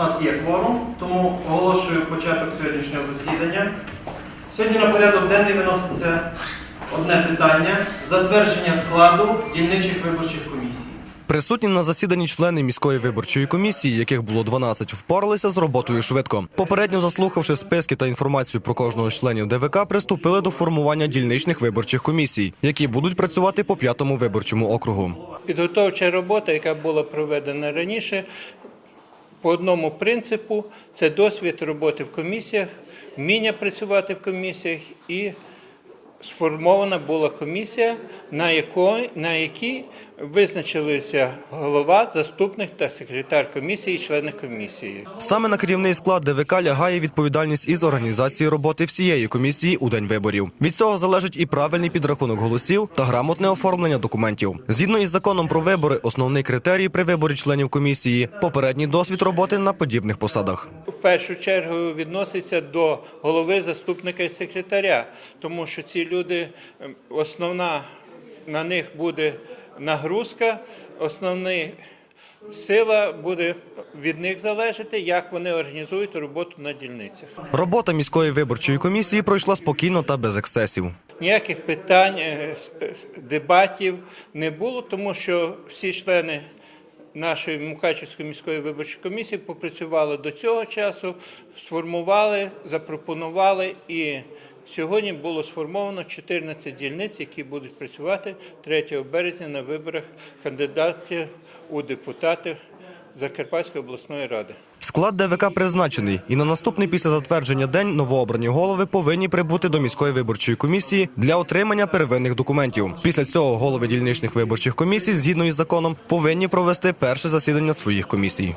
нас є кворум, тому оголошую початок сьогоднішнього засідання. Сьогодні на порядок денний виноситься одне питання затвердження складу дільничих виборчих комісій. Присутні на засіданні члени міської виборчої комісії, яких було 12, впоралися з роботою швидко. Попередньо заслухавши списки та інформацію про кожного з членів ДВК, приступили до формування дільничних виборчих комісій, які будуть працювати по п'ятому виборчому округу. Підготовча робота, яка була проведена раніше, по одному принципу це досвід роботи в комісіях, вміння працювати в комісіях і сформована була комісія, на якій визначилися голова, заступник та секретар комісії, і члени комісії. Саме на керівний склад ДВК лягає відповідальність із організації роботи всієї комісії у день виборів. Від цього залежить і правильний підрахунок голосів та грамотне оформлення документів. Згідно із законом про вибори, основний критерій при виборі членів комісії попередній досвід роботи на подібних посадах. В першу чергу відноситься до голови, заступника і секретаря, тому що ці люди, ем, основна на них буде нагрузка, основна сила буде від них залежати, як вони організують роботу на дільницях. Робота міської виборчої комісії пройшла спокійно та без ексцесів. Ніяких питань, е, е, дебатів не було, тому що всі члени нашої Мукачівської міської виборчої комісії попрацювали до цього часу, сформували, запропонували і сьогодні було сформовано 14 дільниць, які будуть працювати 3 березня на виборах кандидатів у депутати Закарпатської обласної ради. Склад ДВК призначений, і на наступний після затвердження день новообрані голови повинні прибути до міської виборчої комісії для отримання первинних документів. Після цього голови дільничних виборчих комісій, згідно із законом, повинні провести перше засідання своїх комісій.